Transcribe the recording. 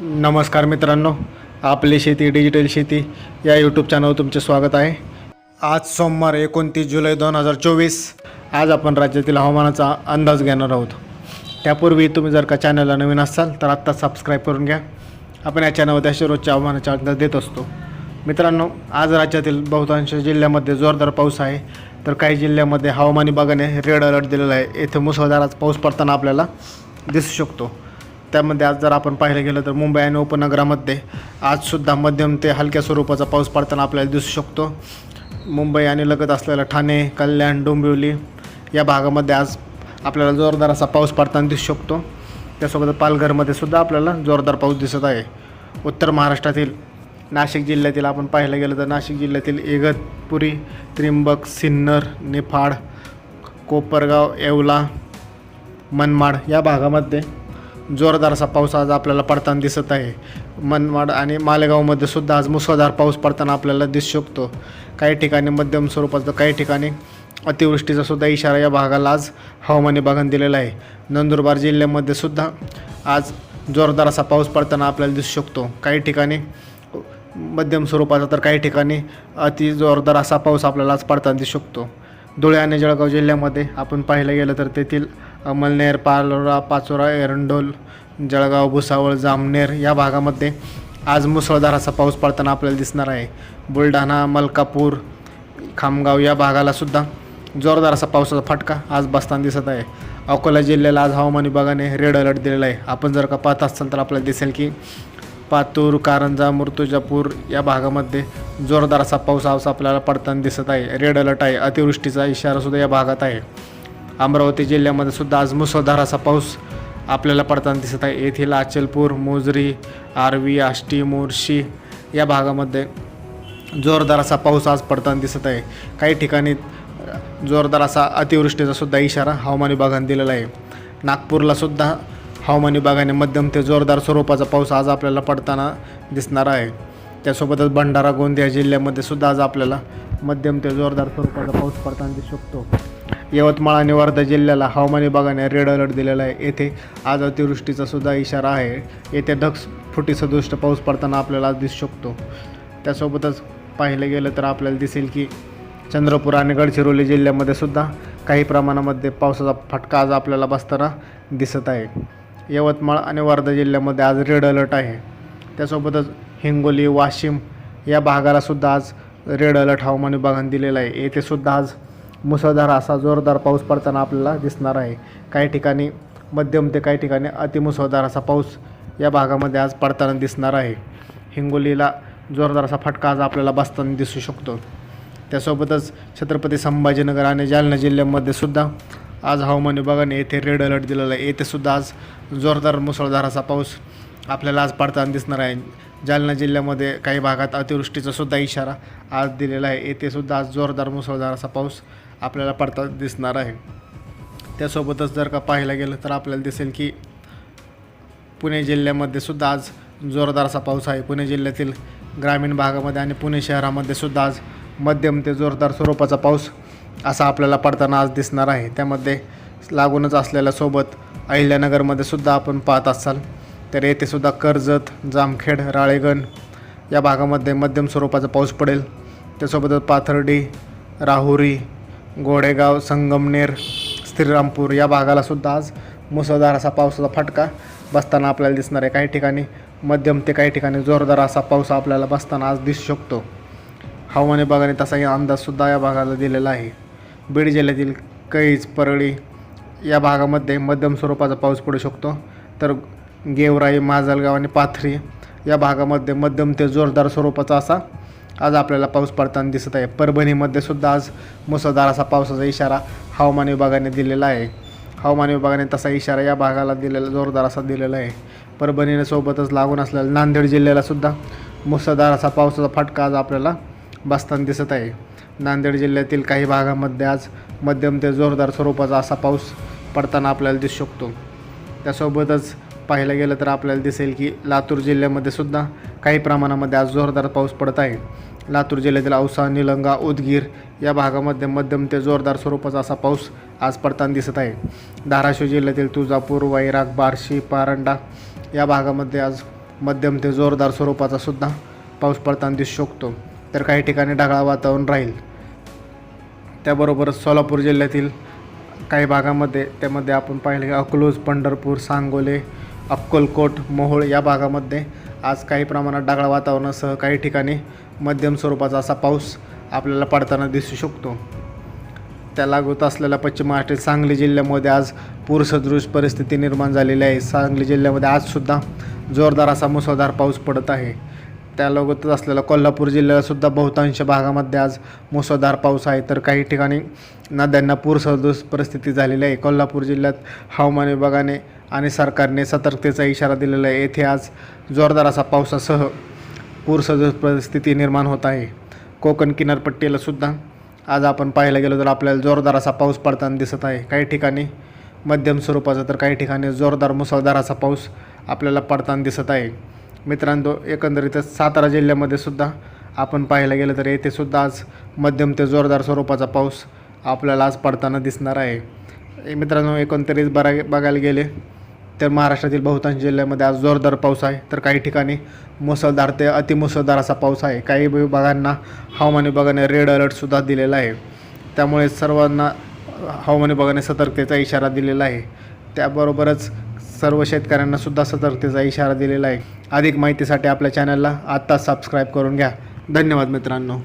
नमस्कार मित्रांनो आपली शेती डिजिटल शेती या यूट्यूब चॅनलवर तुमचे स्वागत आहे. आज सोमवार एकोणतीस जुलै दोन हजार चोवीस आज आपण राज्यातील हवामानाचा अंदाज घेणार आहोत. त्यापूर्वी तुम्ही जर का चॅनलला नवीन असाल तर आत्ता सबस्क्राईब करून घ्या. आपण या चॅनलवर असे रोजच्या हवामानाचा अंदाज देत असतो. मित्रांनो आज राज्यातील बहुतांश जिल्ह्यामध्ये जोरदार पाऊस आहे. तर काही जिल्ह्यामध्ये हवामान विभागाने रेड अलर्ट दिलेला आहे. येथे मुसळधार पाऊस पडताना आपल्याला दिसू शकतो. त्यामध्ये आज जर आपण पाहिलं गेलं तर मुंबई आणि उपनगरामध्ये आजसुद्धा मध्यम ते हलक्या स्वरूपाचा पाऊस पडताना आपल्याला दिसू शकतो. मुंबई आणि लगत असलेलं ठाणे कल्याण डोंबिवली या भागामध्ये आज आपल्याला जोरदार असा पाऊस पडताना दिसू शकतो. त्यासोबत पालघरमध्ये सुद्धा आपल्याला जोरदार पाऊस दिसत आहे. उत्तर महाराष्ट्रातील नाशिक जिल्ह्यातील आपण पाहायला गेलं तर नाशिक जिल्ह्यातील इगतपुरी त्रिंबक सिन्नर निफाड कोपरगाव येवला मनमाड या भागामध्ये जोरदार असा पाऊस आज आपल्याला पडताना दिसत आहे. मनमाड आणि मालेगावमध्ये सुद्धा आज मुसळधार पाऊस पडताना आपल्याला दिसू शकतो. काही ठिकाणी मध्यम स्वरूपाचा काही ठिकाणी अतिवृष्टीचा सुद्धा इशारा या भागाला आज हवामान विभागाने दिलेला आहे. नंदुरबार जिल्ह्यामध्ये सुद्धा आज जोरदार असा पाऊस पडताना आपल्याला दिसू शकतो. काही ठिकाणी मध्यम स्वरूपाचा तर काही ठिकाणी अति जोरदार असा पाऊस आपल्याला आज पडताना दिसू शकतो. धुळे आणि जळगाव जिल्ह्यामध्ये आपण पाहायला गेलं तर तेथील अमलनेर पालोरा पाचोरा एरंडोल जळगाव भुसावळ जामनेर या भागामध्ये आज मुसळधार असा पाऊस पडताना आपल्याला दिसणार आहे. बुलढाणा मलकापूर खामगाव या भागालासुद्धा जोरदार असा पावसाचा फटका आज बसताना दिसत आहे. अकोला जिल्ह्याला आज हवामान विभागाने रेड अलर्ट दिलेला आहे. आपण जर का पाहत असाल तर आपल्याला दिसेल की पातूर कारंजा मुर्तुजापूर या भागामध्ये जोरदार असा पाऊस आज आपल्याला पडताना दिसत आहे. रेड अलर्ट आहे. अतिवृष्टीचा इशारासुद्धा या भागात आहे. अमरावती जिल्ह्यामध्ये सुद्धा आज मुसळधार असा पाऊस आपल्याला पडताना दिसत आहे. येथील अचलपूर मोजरी आरवी आष्टी मोर्शी या भागामध्ये जोरदार असा पाऊस आज पडताना दिसत आहे. काही ठिकाणी जोरदार असा अतिवृष्टीचा सुद्धा इशारा हवामान विभागाने दिलेला आहे. नागपूरला सुद्धा हवामान विभागाने मध्यम ते जोरदार स्वरूपाचा पाऊस आज आपल्याला पडताना दिसणार आहे. त्यासोबतच भंडारा गोंदिया जिल्ह्यामध्ये सुद्धा आज आपल्याला मध्यम ते जोरदार स्वरूपाचा पाऊस पडताना दिसू शकतो. यवतमाळ आणि वर्धा जिल्ह्याला हवामान विभागाने रेड अलर्ट दिलेला आहे. येथे आज अतिवृष्टीचा सुद्धा इशारा आहे. येथे ढग फुटी सदृष्ट पाऊस पडताना आपल्याला दिसू शकतो. त्यासोबतच पाहिलं गेलं तर आपल्याला दिसेल की चंद्रपूर आणि गडचिरोली जिल्ह्यामध्ये सुद्धा काही प्रमाणामध्ये पावसाचा फटका आज आपल्याला बसताना दिसत आहे. यवतमाळ आणि वर्धा जिल्ह्यामध्ये आज रेड अलर्ट आहे. त्यासोबतच हिंगोली वाशिम या भागाला सुद्धा आज रेड अलर्ट हवामान विभागाने दिलेला आहे. येथे सुद्धा आज मुसळधार असा जोरदार पाऊस पडताना आपल्याला दिसणार आहे. काही ठिकाणी मध्यम ते काही ठिकाणी अतिमुसळधार असा पाऊस या भागामध्ये आज पडताना दिसणार आहे. हिंगोलीला जोरदार असा फटका आज आपल्याला बसताना दिसू शकतो. त्यासोबतच छत्रपती संभाजीनगर आणि जालना जिल्ह्यामध्ये सुद्धा आज हवामान विभागाने येथे रेड अलर्ट दिलेला आहे. येथेसुद्धा आज जोरदार मुसळधार असा पाऊस आपल्याला आज पडताना दिसणार आहे. जालना जिल्ह्यामध्ये काही भागात अतिवृष्टीचा सुद्धा इशारा आज दिलेला आहे. येथेसुद्धा आज जोरदार मुसळधार असा पाऊस आपल्याला पडता दिसणार आहे. त्यासोबतच जर का पाहायला गेलं तर आपल्याला दिसेल की पुणे जिल्ह्यामध्ये सुद्धा आज जोरदार असा पाऊस आहे. पुणे जिल्ह्यातील ग्रामीण भागामध्ये आणि पुणे शहरामध्ये सुद्धा आज मध्यम ते जोरदार स्वरूपाचा पाऊस असा आपल्याला पडताना आज दिसणार आहे. त्यामध्ये लागूनच असलेल्या सोबत अहिल्यानगरमध्ये सुद्धा आपण पाहत असाल तर येथे सुद्धा कर्जत जामखेड राळेगण या भागामध्ये मध्यम स्वरूपाचा पाऊस पडेल. त्यासोबतच पाथर्डी राहुरी गोडेगाव संगमनेर श्रीरामपूर या भागाला सुद्धा आज मुसळधार असा पावसाचा फटका बसताना आपल्याला दिसणार आहे. काही ठिकाणी मध्यम ते काही ठिकाणी जोरदार असा पाऊस आपल्याला बसताना आज दिसू शकतो. हवामान विभागाने तसाही अंदाजसुद्धा या भागाला दिलेला आहे. बीड जिल्ह्यातील कैज परळी या भागामध्ये मध्यम स्वरूपाचा पाऊस पडू शकतो. तर गेवराई माजलगाव आणि पाथरी या भागामध्ये मध्यम ते जोरदार स्वरूपाचा असा आज आपल्याला पाऊस पडताना दिसत आहे. परभणीमध्ये सुद्धा आज मुसळधार असा पावसाचा इशारा हवामान विभागाने दिलेला आहे. हवामान विभागाने तसा इशारा या भागाला दिलेला जोरदार असा दिलेला आहे. परभणीने सोबतच लागून असलेल्या नांदेड जिल्ह्याला सुद्धा मुसळधार असा पावसाचा फटका आज आपल्याला बसताना दिसत आहे. नांदेड जिल्ह्यातील काही भागामध्ये आज मध्यम ते जोरदार स्वरूपाचा असा पाऊस पडताना आपल्याला दिसू शकतो. त्यासोबतच पाहायला गेलं तर आपल्याला दिसेल की लातूर जिल्ह्यामध्ये सुद्धा काही प्रमाणामध्ये आज जोरदार पाऊस पडत आहे. लातूर जिल्ह्यातील औसा निलंगा उदगीर या भागामध्ये मध्यम ते जोरदार स्वरूपाचा असा पाऊस आज पडताना दिसत आहे. धाराशिव जिल्ह्यातील तुळजापूर वैराग बार्शी पारंडा या भागामध्ये आज मध्यम ते जोरदार स्वरूपाचा सुद्धा पाऊस पडताना दिसू शकतो. तर काही ठिकाणी ढगाळ वातावरण राहील. त्याबरोबरच सोलापूर जिल्ह्यातील काही भागामध्ये त्यामध्ये आपण पाहिलं की अकलूज पंढरपूर सांगोले अक्कलकोट मोहोळ या भागामध्ये आज काही प्रमाणात ढगाळ वातावरणासह काही ठिकाणी मध्यम स्वरूपाचा असा पाऊस आपल्याला पडताना दिसू शकतो. त्या लागूत असलेल्या पश्चिम महाराष्ट्रातील सांगली जिल्ह्यामध्ये आज पूरसदृश परिस्थिती निर्माण झालेली आहे. सांगली जिल्ह्यामध्ये आजसुद्धा जोरदार असा मुसळधार पाऊस पडत आहे. त्यालोगतच असलेला कोल्हापूर जिल्ह्यालासुद्धा बहुतांश भागामध्ये आज मुसळधार पाऊस आहे. तर काही ठिकाणी नद्यांना पूरसदृश परिस्थिती झालेली आहे. कोल्हापूर जिल्ह्यात हवामान विभागाने आणि सरकारने सतर्कतेचा इशारा दिलेला आहे. येथे आज जोरदार असा पावसासह पूरसदृश परिस्थिती निर्माण होत आहे. कोकण किनारपट्टीला सुद्धा आज आपण पाहायला गेलो तर आपल्याला जोरदार असा पाऊस पडताना दिसत आहे. काही ठिकाणी मध्यम स्वरूपाचा तर काही ठिकाणी जोरदार मुसळधार असा पाऊस आपल्याला पडताना दिसत आहे. मित्रांनो एकंदरीतच सातारा जिल्ह्यामध्ये सुद्धा आपण पाहायला गेलं तर येथे सुद्धा आज मध्यम ते जोरदार स्वरूपाचा पाऊस आपल्याला आज पडताना दिसणार आहे. मित्रांनो एकंदरीत बरा बघायला गेले तर महाराष्ट्रातील बहुतांश जिल्ह्यामध्ये आज जोरदार पाऊस आहे. तर काही ठिकाणी मुसळधार ते अतिमुसळधार असा पाऊस आहे. काही विभागांना हवामान विभागाने रेड अलर्टसुद्धा दिलेला आहे. त्यामुळे सर्वांना हवामान विभागाने सतर्कतेचा इशारा दिलेला आहे. त्याबरोबरच सर्व शेतकऱ्यांना सुद्धा सतर्कतेचा इशारा दिलेला आहे. अधिक माहितीसाठी आपल्या चॅनलला आत्ताच सबस्क्राईब करून घ्या. धन्यवाद मित्रांनो.